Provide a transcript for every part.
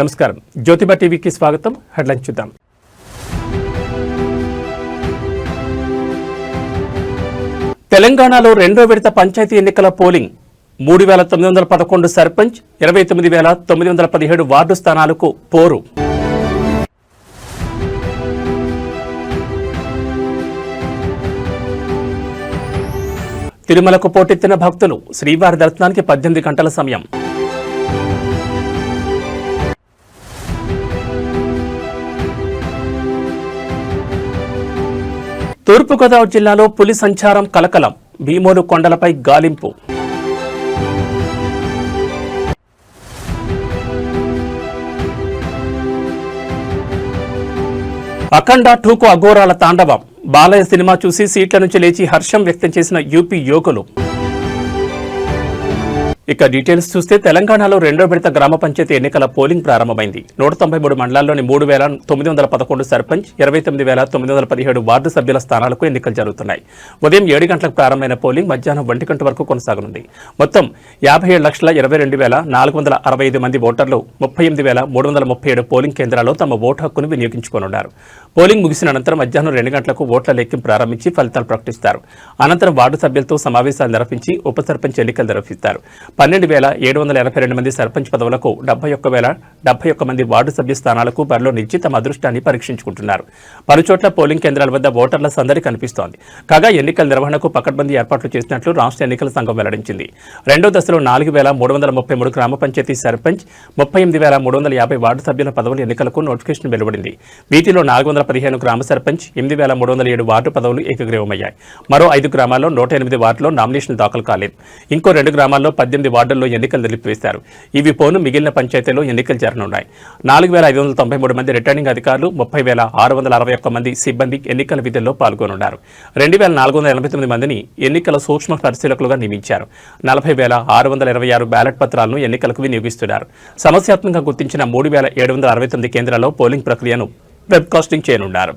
నమస్కారం. జ్యోతిబా టీవీకి స్వాగతం. హెడ్లైన్ చూద్దాం. తెలంగాణలో రెండో విడత పంచాయతీ ఎన్నికల పోలింగ్. మూడు వేల తొమ్మిది వందల పదకొండు సర్పంచ్ ఇరవై తొమ్మిది వేల తొమ్మిది వందల పదిహేడు వార్డు స్థానాలకు పోరు. తిరుమలకు పోటెత్తిన భక్తులు శ్రీవారి దర్శనానికి పద్దెనిమిది గంటల సమయం. తూర్పుగోదావరి జిల్లాలో పులి సంచారం కలకలం. భీమోలు కొండలపై గాలింపు. అఖండ టూకు అఘోరాల తాండవం. బాలయ్య సినిమా చూసి సీట్ల నుంచి లేచి హర్షం వ్యక్తం చేసిన యూపీ యువకులు. ఇక డీటెయిల్స్ చూస్తే తెలంగాణలో రెండో విడత గ్రామ పంచాయతీ ఎన్నికల పోలింగ్ ప్రారంభమైంది. నూట తొంభై మూడు మండలాల్లోని మూడు వేల తొమ్మిది వందల పదకొండు సర్పంచ్ ఇరవై తొమ్మిది వేల తొమ్మిది వందల పదిహేడు వార్డు సభ్యుల స్థానాలకు ఎన్నికలు జరుగుతున్నాయి. ఉదయం ఏడు గంటలకు ప్రారంభమైన పోలింగ్ మధ్యాహ్నం ఒంటి గంట వరకు కొనసాగనుంది. మొత్తం యాభై ఏడు లక్షల ఇరవై రెండు వేల నాలుగు వందల అరవై ఐదు మంది ఓటర్లు ముప్పై ఎనిమిది వేల మూడు వందల ముప్పై ఏడు పోలింగ్ కేంద్రాల్లో తమ ఓటు హక్కును వినియోగించుకోనున్నారు. పోలింగ్ ముగిసిన అనంతరం మధ్యాహ్నం రెండు గంటలకు ఓట్ల లెక్కింపు ప్రారంభించి ఫలితాలు ప్రకటిస్తారు. అనంతరం వార్డు సభ్యులతో సమావేశాలు నిర్వహించి ఉప సర్పంచ్ ఎన్నికలు నిర్వహిస్తారు. పన్నెండు వేల ఏడు వందల ఎనభై రెండు మంది సర్పంచ్ పదవులకు డెబ్బై ఒక్క వేల డెబ్బై ఒక్క మంది వార్డు సభ్య స్థానాలకు బరిలో నిలిచి తమ అదృష్టాన్ని పరీక్షించుకుంటున్నారు. పలుచోట్ల పోలింగ్ కేంద్రాల వద్ద ఓటర్ల సందడి కనిపిస్తోంది. కాగా ఎన్నికల నిర్వహణకు పకడ్బందీ ఏర్పాట్లు చేసినట్లు రాష్ట్ర ఎన్నికల సంఘం వెల్లడించింది. రెండో దశలో నాలుగు వేల మూడు వందల ముప్పై మూడు గ్రామ పంచాయతీ సర్పంచ్ ముప్పై ఎనిమిది వేల మూడు వందల యాభై వార్డు సభ్యుల పదవుల ఎన్నికలకు నోటిఫికేషన్ వెలువడింది. వీటిలో నాలుగు వందల పదిహేను గ్రామ సర్పంచ్ ఎనిమిది వేల మూడు వందల ఏడు వార్డు పదవులు ఏకగ్రీవమయ్యాయి. మరో ఐదు గ్రామాల్లో నూట ఎనిమిది వార్డులో నామినేషన్ దాఖలు కాలేదు. ఇంకో రెండు గ్రామాల్లో పద్దెనిమిది వార్డుల్లో ఎన్నికలు నిలిపివేశారు. ఇవి పోను మిగిలిన పంచాయతీలో ఎన్నికలు జరగనున్నాయి. నాలుగు వేల ఐదు వందల తొంభై మూడు మంది రిటర్నింగ్ అధికారులు ముప్పై వేల ఆరు వందల అరవై ఒక్క మంది సిబ్బంది ఎన్నికల విధుల్లో పాల్గొనున్నారు. రెండు వేల నాలుగు వందల ఎనభై తొమ్మిది మందిని ఎన్నికల సూక్ష్మ పరిశీలకులుగా నియమించారు. నలభై వేల ఆరు వందల ఇరవై ఆరు బ్యాలెట్ పత్రాలను ఎన్నికలకు వినియోగిస్తున్నారు. సమస్యాత్మకంగా గుర్తించిన మూడు వేల ఏడు వందల అరవై తొమ్మిది కేంద్రాల్లో పోలింగ్ ప్రక్రియను వెబ్కాస్టింగ్ చేయనున్నారు.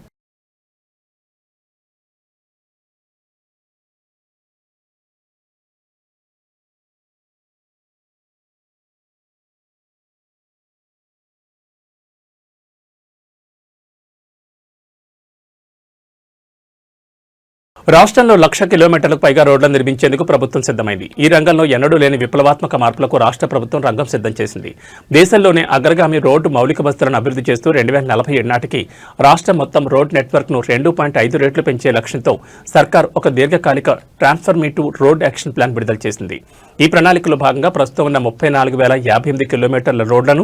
రాష్ట్రంలో లక్ష కిలోమీటర్లకు పైగా రోడ్లను నిర్మించేందుకు ప్రభుత్వం సిద్ధమైంది. ఈ రంగంలో ఎన్నడూ లేని విప్లవాత్మక మార్పులకు రాష్ట్ర ప్రభుత్వం రంగం సిద్ధం చేసింది. దేశంలోనే అగ్రగామి రోడ్డు మౌలిక వస్తువులను అభివృద్ధి చేస్తూ రెండు వేల నలభై ఏడు నాటికి రాష్ట్రం మొత్తం రోడ్ నెట్వర్క్ను రెండు పాయింట్ ఐదు రేట్లు పెంచే లక్ష్యంతో సర్కార్ ఒక దీర్ఘకాలిక ట్రాన్స్ఫర్మేటివ్ రోడ్ యాక్షన్ ప్లాన్ విడుదల చేసింది. ఈ ప్రణాళికలో భాగంగా ప్రస్తుతం ఉన్న ముప్పై నాలుగు వేల యాభై ఎనిమిది కిలోమీటర్ల రోడ్లను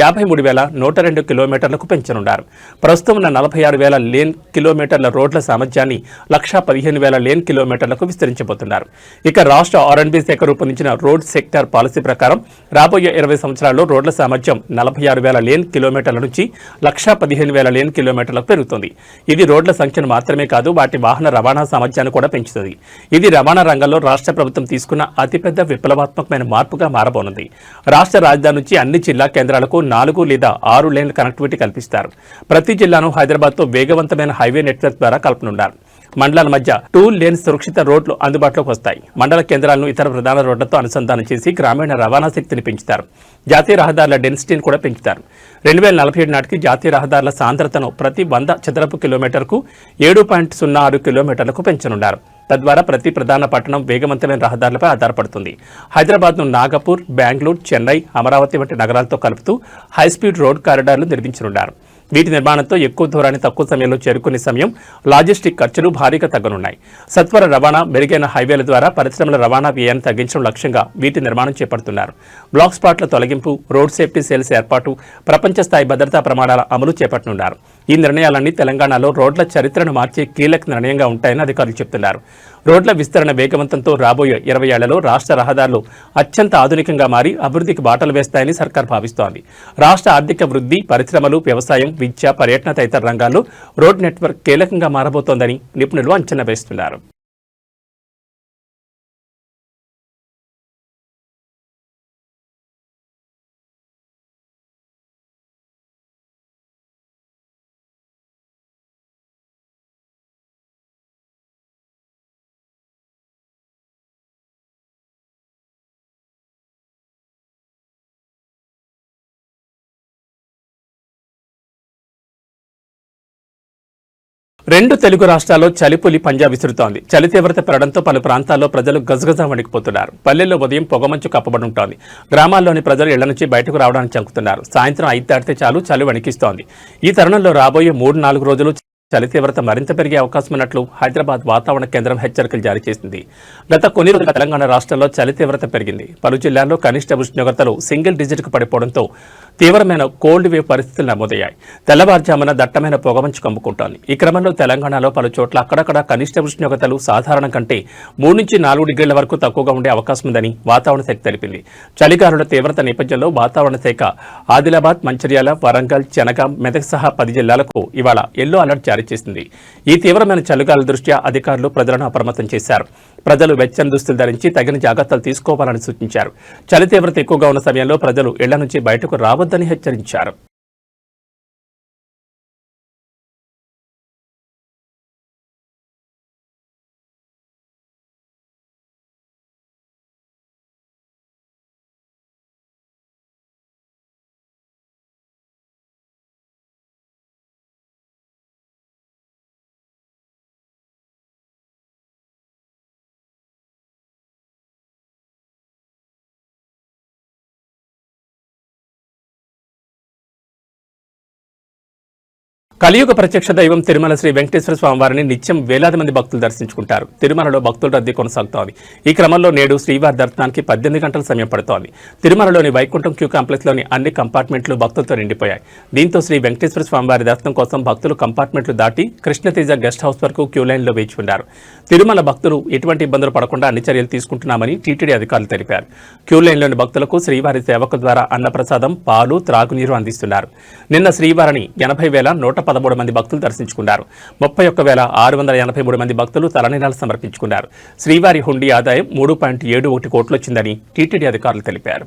యాభై మూడు వేల నూట రెండు కిలోమీటర్లకు పెంచనున్నారు. ప్రస్తుతం ఉన్న నలభై ఆరు వేల లేన్ కిలోమీటర్ల రోడ్ల సామర్థ్యాన్ని లక్షా పదిహేను వేల లేన్ కిలోమీటర్లకు విస్తరించబోతున్నారు. ఇక రాష్ట్ర ఆర్ఎండ్బీ శాఖ రూపొందించిన రోడ్ సెక్టార్ పాలసీ ప్రకారం రాబోయే ఇరవై సంవత్సరాల్లో రోడ్ల సామర్థ్యం నలభై ఆరు వేల లేన్ కిలోమీటర్ల నుంచి లక్షా పదిహేను వేల లేన్ కిలోమీటర్లకు పెరుగుతుంది. ఇది రోడ్ల సంఖ్యను మాత్రమే కాదు వాటి వాహన రవాణా సామర్థ్యాన్ని కూడా పెంచుతుంది. ఇది రవాణా రంగంలో రాష్ట్ర ప్రభుత్వం తీసుకున్న అతిపెద్ద విప్లవాత్మకమైన మార్పుగా మారబోనుంది. రాష్ట్ర రాజధాని నుంచి అన్ని జిల్లా కేంద్రాలకు నాలుగు లేదా ఆరు లేన్ల కనెక్టివిటీ కల్పిస్తారు. ప్రతి జిల్లాను హైదరాబాద్తో వేగవంతమైన హైవే నెట్వర్క్ ద్వారా కలపనున్నారు. మండలాల మధ్య టూ లేన్ సురక్షిత రోడ్లు అందుబాటులోకి వస్తాయి. మండల కేంద్రాలను ఇతర ప్రధాన రోడ్లతో అనుసంధానం చేసి గ్రామీణ రవాణా శక్తిని పెంచుతారు. జాతీయ రహదారుల డెన్సిటీని కూడా పెంచుతారు. రెండు వేల నలభై ఏడు నాటికి జాతీయ రహదారుల సాంద్రతను ప్రతి వంద చదరపు కిలోమీటర్కు ఏడు పాయింట్ సున్నా ఆరు కిలోమీటర్లకు పెంచనున్నారు. తద్వారా ప్రతి ప్రధాన పట్టణం వేగవంతమైన రహదారులపై ఆధారపడుతుంది. హైదరాబాద్ను నాగపూర్ బెంగళూరు చెన్నై అమరావతి వంటి నగరాలతో కలుపుతూ హైస్పీడ్ రోడ్ కారిడార్లు నిర్మించనున్నారు. వీటి నిర్మాణంతో ఎక్కువ దూరాన్ని తక్కువ సమయంలో చేరుకునే సమయం లాజిస్టిక్ ఖర్చులు భారీగా తగ్గనున్నాయి. సత్వర రవాణా మెరుగైన హైవేల ద్వారా పరిశ్రమల రవాణా వ్యయాన్ని తగ్గించడం లక్ష్యంగా వీటి నిర్మాణం చేపడుతున్నారు. బ్లాక్ స్పాట్ల తొలగింపు రోడ్ సేఫ్టీ సెల్స్ ఏర్పాటు ప్రపంచ స్థాయి భద్రతా ప్రమాణాల అమలు చేపట్టనున్నారు. ఈ నిర్ణయాలన్నీ తెలంగాణలో రోడ్ల చరిత్రను మార్చే కీలక నిర్ణయంగా ఉంటాయని అధికారులు చెబుతున్నారు రోడ్ల విస్తరణ వేగవంతంతో రాబోయే ఇరవై ఏళ్ళలో రాష్ట్ర రహదారులు అత్యంత ఆధునికంగా మారి అభివృద్ధికి బాటలు వేస్తాయని సర్కార్ భావిస్తోంది. రాష్ట్ర ఆర్థిక వృద్ధి పరిశ్రమలు వ్యవసాయం విద్య పర్యటన తదితర రంగాల్లో రోడ్ నెట్వర్క్ కీలకంగా మారబోతోందని నిపుణులు అంచనా వేస్తున్నారు. రెండు తెలుగు రాష్ట్రాల్లో చలిపులి పంజా విసురుతోంది. చలి తీవ్రత పెరగడంతో పలు ప్రాంతాల్లో ప్రజలు గజగజ వణికిపోతున్నారు. పల్లెల్లో ఉదయం పొగమంచు కప్పబడింటోంది. గ్రామాల్లోని ప్రజలు ఇళ్ళ నుంచి బయటకు రావడానికి చంకుతున్నారు. సాయంత్రం ఐదు దాటితే చాలు చలి వణికిస్తోంది. ఈ తరుణంలో రాబోయే మూడు నాలుగు రోజులు చలి తీవ్రత మరింత పెరిగే అవకాశం ఉన్నట్లు హైదరాబాద్ వాతావరణ కేంద్రం హెచ్చరికలు జారీ చేసింది. గత కొన్ని రోజులుగా తెలంగాణ రాష్ట్రంలో చలి తీవ్రత పెరిగింది. పలు జిల్లాల్లో కనిష్ట ఉష్ణోగ్రతలు సింగిల్ డిజిట్కు పడిపోవడంతో తీవ్రమైన కోల్డ్ వేవ్ పరిస్థితులు నమోదయ్యాయి. తెల్లవారుజామున దట్టమైన పొగమంచు కమ్ముకుంటోంది. ఈ క్రమంలో తెలంగాణలో పలు చోట్ల అక్కడక్కడ కనిష్ట ఉష్ణోగ్రతలు సాధారణం కంటే మూడు నుంచి నాలుగు డిగ్రీల వరకు తక్కువగా ఉండే అవకాశం ఉందని వాతావరణ శాఖ తెలిపింది. చలిగాలుల తీవ్రత నేపథ్యంలో వాతావరణ శాఖ ఆదిలాబాద్ మంచిర్యాల వరంగల్ జనగాం మెదక్ సహా పది జిల్లాలకు ఇవాళ ఎల్లో అలర్ట్ జారీ చేసింది. ఈ తీవ్రమైన చలిగాల దృష్ట్యా అధికారులు ప్రజలను అప్రమత్తం చేశారు. ప్రజలు వెచ్చని దుస్తులు ధరించి తగిన జాగ్రత్తలు తీసుకోవాలని సూచించారు. చలి తీవ్రత ఎక్కువగా ఉన్న సమయంలో ప్రజలు ఇళ్ళ నుంచి బయటకు రావద్దని హెచ్చరించారు. కలియుగ ప్రత్యక్ష దైవం తిరుమల శ్రీ వెంకటేశ్వర స్వామి వారిని నిత్యం వేలాది మంది భక్తులు దర్శించుకుంటారు. తిరుమలలో భక్తుల రద్దీ కొనసాగుతోంది. ఈ క్రమంలో నేడు శ్రీవారి దర్శనానికి పద్దెనిమిది గంటల సమయం పడుతోంది. తిరుమలలోని వైకుంఠం క్యూ కాంప్లెక్స్లోని అన్ని కంపార్ట్మెంట్లు భక్తులతో నిండిపోయాయి. దీంతో శ్రీ వెంకటేశ్వర స్వామివారి దర్శనం కోసం భక్తులు కంపార్ట్మెంట్లు దాటి కృష్ణతేజ గెస్ట్ హౌస్ వరకు క్యూ లైన్లో వేచి ఉన్నారు. తిరుమల భక్తులు ఎటువంటి ఇబ్బందులు పడకుండా అన్ని చర్యలు తీసుకుంటున్నామని టీటీడీ అధికారులు తెలిపారు. క్యూ లైన్లోని భక్తులకు శ్రీవారి సేవకు ద్వారా అన్నప్రసాదం పాలు త్రాగునీరు అందిస్తున్నారు. నిన్న శ్రీవారిని ఎనభై వేల నూట పదమూడు మంది భక్తులు దర్శించుకున్నారు. ముప్పై ఒక్క వేల ఆరు వందల ఎనభై మూడు మంది భక్తులు తలనీలాలు సమర్పించుకున్నారు. శ్రీవారి హుండీ ఆదాయం మూడు పాయింట్ ఏడు ఒకటి కోట్లు వచ్చిందని టీటీడీ అధికారులు తెలిపారు.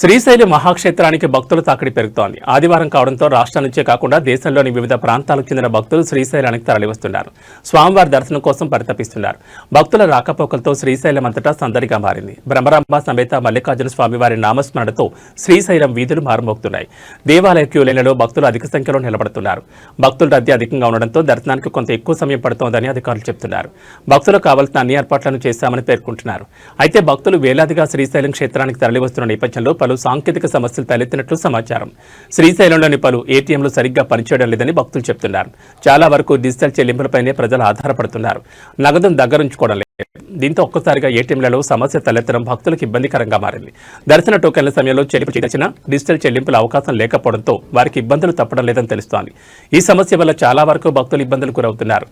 శ్రీశైలం మహాక్షేత్రానికి భక్తుల తాకిడి పెరుగుతోంది. ఆదివారం కావడంతో రాష్ట్రం నుంచే కాకుండా దేశంలోని వివిధ ప్రాంతాలకు చెందిన భక్తులు శ్రీశైలానికి తరలివస్తున్నారు. స్వామివారి దర్శనం కోసం పరితపిస్తున్నారు. భక్తుల రాకపోకలతో శ్రీశైలం అంతటా సందడిగా మారింది. బ్రహ్మరాంబ సమేత మల్లికార్జున స్వామివారి నామస్మరణతో శ్రీశైలం వీధులు మారుమోగుతున్నాయి. దేవాలయ క్యూలైన్లలో భక్తులు అధిక సంఖ్యలో నిలబడుతున్నారు. భక్తుల రద్దీ అధికంగా ఉండడంతో దర్శనానికి కొంత ఎక్కువ సమయం పడుతోందని అధికారులు చెబుతున్నారు. భక్తులకు కావాల్సిన అన్ని ఏర్పాట్లను చేశామని పేర్కొంటున్నారు. అయితే భక్తులు వేలాదిగా శ్రీశైలం క్షేత్రానికి తరలివస్తున్న నేపథ్యంలో పలు సాంకేతిక సమస్యలు తలెత్తినట్లు సమాచారం. శ్రీశైలంలోని పలు ఏటీఎంలు సరిగ్గా పనిచేయడం లేదని భక్తులు చెబుతున్నారు చాలా వరకు డిజిటల్ చెల్లింపులపైనే ప్రజలు ఆధారపడుతున్నారు. నగదును దగ్గరుంచుకోవడం లేదు. దీంతో ఒక్కసారిగా ఏటీఎంలలో సమస్య తలెత్తడం భక్తులకు ఇబ్బందికరంగా మారింది. దర్శన టోకెన్ల సమయంలో చెల్లింపు చేసిన డిజిటల్ చెల్లింపుల అవకాశం లేకపోవడంతో వారికి ఇబ్బందులు తప్పడం లేదని తెలుస్తోంది. ఈ సమస్య వల్ల చాలా వరకు భక్తులు ఇబ్బందులు గురవుతున్నారు.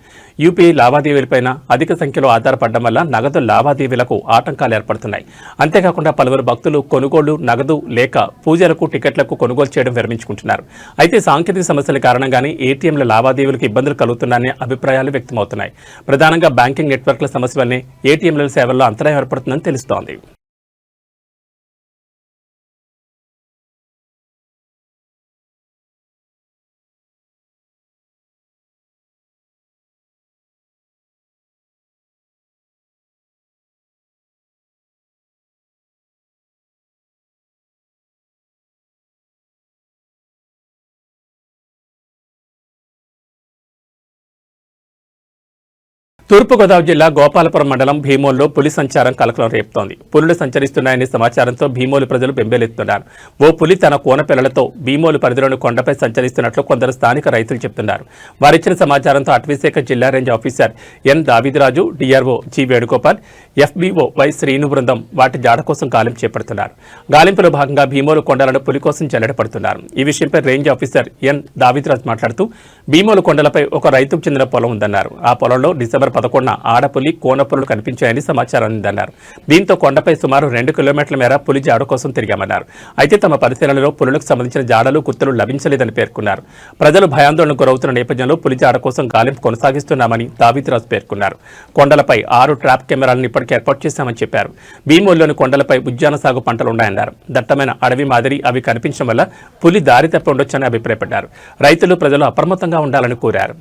యూపీఐ లావాదేవీలపైన అధిక సంఖ్యలో ఆధారపడడం వల్ల నగదు లావాదేవీలకు ఆటంకాలు ఏర్పడుతున్నాయి. అంతేకాకుండా పలువురు భక్తులు కొనుగోలు నగదు లేక పూజలకు టికెట్లకు కొనుగోలు చేయడం విరమించుకుంటున్నారు. అయితే సాంకేతిక సమస్యల కారణంగానే ఏటీఎంల లావాదేవీలకు ఇబ్బందులు కలుగుతున్నాయనే అభిప్రాయాలు వ్యక్తమవుతున్నాయి. ప్రధానంగా బ్యాంకింగ్ నెట్వర్క్ల సమస్య వల్లనే ఏటీఎంల సేవల్లో అంతరాయం ఏర్పడుతుందని తెలుస్తోంది. తూర్పుగోదావరి జిల్లా గోపాలపురం మండలం భీమోల్లో పులి సంచారం కలకలం రేపుతోంది. పులులు సంచరిస్తున్నాయనే సమాచారంతో భీమోలు ప్రజలు బెంబేలెత్తున్నారు ఓ పులి తన కోన పిల్లలతో భీమోలు పరిధిలోని కొండపై సంచరిస్తున్నట్లు కొందరు స్థానిక రైతులు చెప్తున్నారు. వారిచ్చిన సమాచారంతో అటవీశాఖ జిల్లా range officer N Davidiraju DRO G Venugopal FBO Y Srinu బృందం వాటి జాడ కోసం గాలింపు చేపడుతున్నారు. గాలింపులో భాగంగా భీమోలు కొండలను పులి కోసం చెల్లడపడుతున్నారు ఈ విషయంపై రేంజ్ ఆఫీసర్ ఎన్ దావిదిరాజు మాట్లాడుతూ భీమోలు కొండలపై ఒక రైతుకు చెందిన పొలం ఉందన్నారు. ఆ పొలంలో డిసెంబర్ పదకొండున ఆడపులి కోనపులు కనిపించాయని సమాచారం అందిందన్నారు. దీంతో కొండపై సుమారు రెండు కిలోమీటర్ల మేర పులి జాడ కోసం తిరిగామన్నారు. అయితే తమ పరిశీలనలో పులులకు సంబంధించిన జాడలు గుర్తులు లభించలేదని పేర్కొన్నారు. ప్రజలు భయాందోళనకు గురవుతున్న నేపథ్యంలో పులి జాడ కోసం గాలింపు కొనసాగిస్తున్నామని దావితిరాజు పేర్కొన్నారు. కొండలపై ఆరు ట్రాప్ కెమెరాలను ఇప్పటికే ఏర్పాటు చేశామని చెప్పారు. భీమూల్లోని కొండలపై ఉద్యాన సాగు పంటలు ఉన్నాయన్నారు. దట్టమైన అడవి మాదిరి అవి కనిపించడం వల్ల పులి దారి తప్ప ఉండొచ్చని అభిప్రాయపడ్డారు. రైతులు ప్రజలు అప్రమత్తంగా ఉండాలని కోరారు.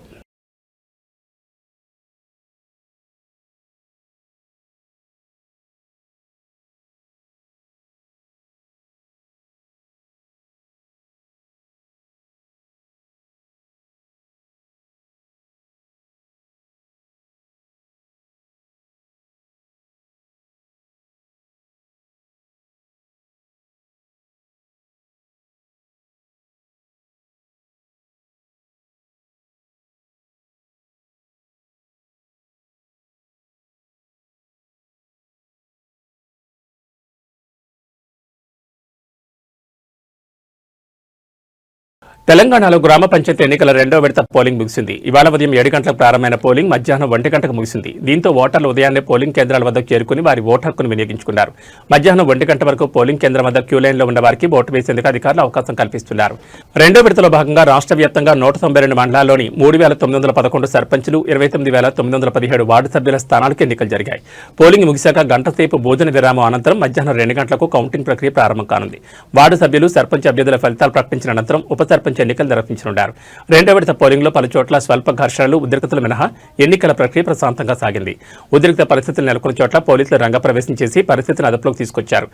తెలంగాణలో గ్రామ పంచాయతీ ఎన్నికల రెండో విడత పోలింగ్ ముగిసింది. ఇవాళ ఉదయం ఏడు గంటలకు ప్రారంభమైన పోలింగ్ మధ్యాహ్నం ఒంటి గంటకు ముగిసింది. దీంతో ఓటర్లు ఉదయాన్నే పోలింగ్ కేంద్రాల వద్దకు చేరుకుని వారి ఓటు హక్కును వినియోగించుకున్నారు. మధ్యాహ్నం ఒంటి గంట వరకు పోలింగ్ కేంద్రం వద్ద క్యూ లైన్లో ఉన్న వారికి ఓటు వేసేందుకు అధికారులు అవకాశం కల్పిస్తున్నారు. రెండో విడతలో భాగంగా రాష్ట్ర వ్యాప్తంగా నూట తొంభై రెండు మండలాల్లోని మూడు వేల తొమ్మిది వందల పదకొండు సర్పంచులు ఇరవై తొమ్మిది వేల తొమ్మిది వందల పదిహేడు వార్డు సభ్యుల స్థానాలకు ఎన్నికలు జరిగాయి. పోలింగ్ ముగిశాక గంట సేపు భోజన విరామం అనంతరం మధ్యాహ్నం రెండు గంటలకు కౌంటింగ్ ప్రక్రియ ప్రారంభం కానుంది. వార్డు సభ్యులు సర్పంచ్ అభ్యర్థుల ఫలితాలు ప్రకటించిన అనంతరం ఉప సర్పంచ్ ఎన్నికలు నిర్వహించనున్నారు. రెండో విడత పోలింగ్లో పలు చోట్ల స్వల్ప ఘర్షణలు ఉద్రిక్తతలు మినహా ఎన్నికల ప్రక్రియ ప్రశాంతంగా సాగింది. ఉద్రిక్త పరిస్థితులు నెలకొన్న చోట్ల పోలీసులు రంగప్రవేశం చేసి పరిస్థితిని అదుపులోకి తీసుకొచ్చారు.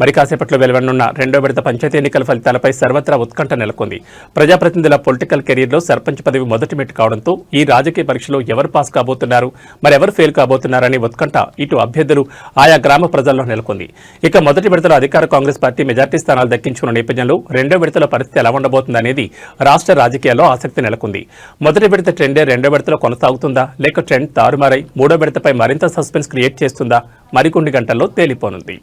మరి కాసేపట్లో వెలువడనున్న రెండో విడత పంచాయతీ ఎన్నికల ఫలితాలపై సర్వత్రా ఉత్కంఠ నెలకొంది. ప్రజాప్రతినిధుల పొలిటికల్ కెరీర్లో సర్పంచ్ పదవి మొదటి మెట్టు కావడంతో ఈ రాజకీయ పరీక్షలో ఎవరు పాస్ కాబోతున్నారు మరెవరు ఫెయిల్ కాబోతున్నారనే ఉత్కంఠ ఇటు అభ్యర్థులు ఆయా గ్రామ ప్రజల్లో నెలకొంది. ఇక మొదటి విడతలో అధికార కాంగ్రెస్ పార్టీ మెజార్టీ స్థానాలు దక్కించుకున్న నేపథ్యంలో రెండో విడతలో పరిస్థితి ఎలా ఉండబోతుందనేది రాష్ట్ర రాజకీయాల్లో ఆసక్తి నెలకొంది. మొదటి విడత ట్రెండే రెండో విడతలో కొనసాగుతుందా లేక ట్రెండ్ తారుమారై మూడో విడతపై మరింత సస్పెన్స్ క్రియేట్ చేస్తుందా మరికొన్ని గంటల్లో తేలిపోనుంది.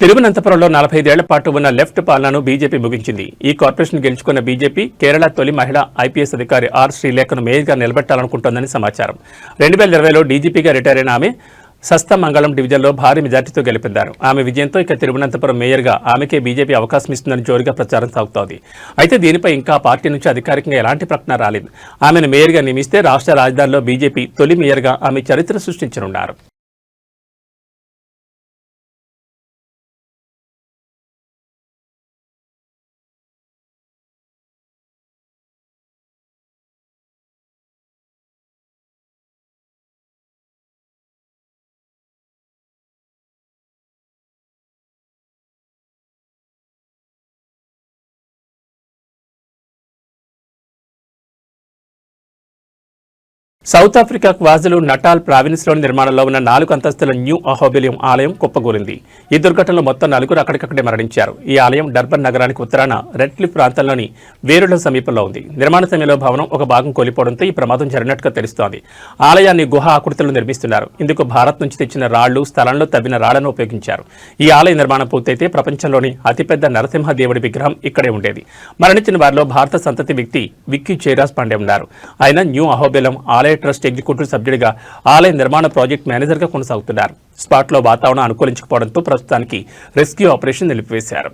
తిరువనంతపురంలో నలభై ఐదేళ్ళ పాటు ఉన్న లెఫ్ట్ పాలనను బీజేపీ ముగించింది. ఈ కార్పొరేషన్ గెలుచుకున్న బీజేపీ కేరళ తొలి మహిళా ఐపీఎస్ అధికారి ఆర్ శ్రీలేఖను మేయర్గా నిలబెట్టాలనుకుంటోందని సమాచారం. రెండు వేల ఇరవైలో డీజీపీగా రిటైర్ అయిన ఆమె సస్తమంగళం డివిజన్లో భారీ మెజార్టీతో గెలిపిందారు. ఆమె విజయంతో ఇక తిరువనంతపురం మేయర్గా ఆమెకే బీజేపీ అవకాశం ఇస్తుందని జోరుగా ప్రచారం సాగుతోంది. అయితే దీనిపై ఇంకా పార్టీ నుంచి అధికారికంగా ఎలాంటి ప్రకటన రాలేదు. ఆమెను మేయర్గా నియమిస్తే రాష్ట్ర రాజధానిలో బీజేపీ తొలి మేయర్గా ఆమె చరిత్ర సృష్టించనున్నారు. సౌత్ ఆఫ్రికా క్వాజులు నటాల్ ప్రావిన్స్లోని నిర్మాణంలో ఉన్న నాలుగు అంతస్తుల న్యూ అహోబిలియం ఆలయం కుప్పగూలింది ఈ దుర్ఘటనలో మొత్తం నలుగురు అక్కడికక్కడే మరణించారు. ఈ ఆలయం డర్బన్ నగరానికి ఉత్తరాన రెడ్లిఫ్ ప్రాంతంలోని వేరుల సమీపంలో ఉంది. నిర్మాణ సమయంలో భవనం ఒక భాగం కోల్పోవడంతో ఈ ప్రమాదం జరిగినట్టుగా తెలుస్తోంది. ఆలయాన్ని గుహ ఆకృతులు నిర్మిస్తున్నారు. ఇందుకు భారత్ నుంచి తెచ్చిన రాళ్ళు స్థలంలో తవ్విన రాళ్ళను ఉపయోగించారు. ఈ ఆలయ నిర్మాణం పూర్తయితే ప్రపంచంలోని అతిపెద్ద నరసింహ దేవుడి విగ్రహం ఇక్కడే ఉండేది. మరణించిన వారిలో భారత సంతతి వ్యక్తి విక్కీ చేరాస్ పాండే ఉన్నారు. ఆయన న్యూ అహోబిలం ఆలయ ట్రస్ట్ ఎగ్జిక్యూటివ్ సభ్యుడిగా ఆలయ నిర్మాణ ప్రాజెక్ట్ మేనేజర్గా కొనసాగుతున్నారు. స్పాట్లో వాతావరణం అనుకూలించకపోవడంతో ప్రస్తుతానికి రెస్క్యూ ఆపరేషన్ నిలిపివేశారు.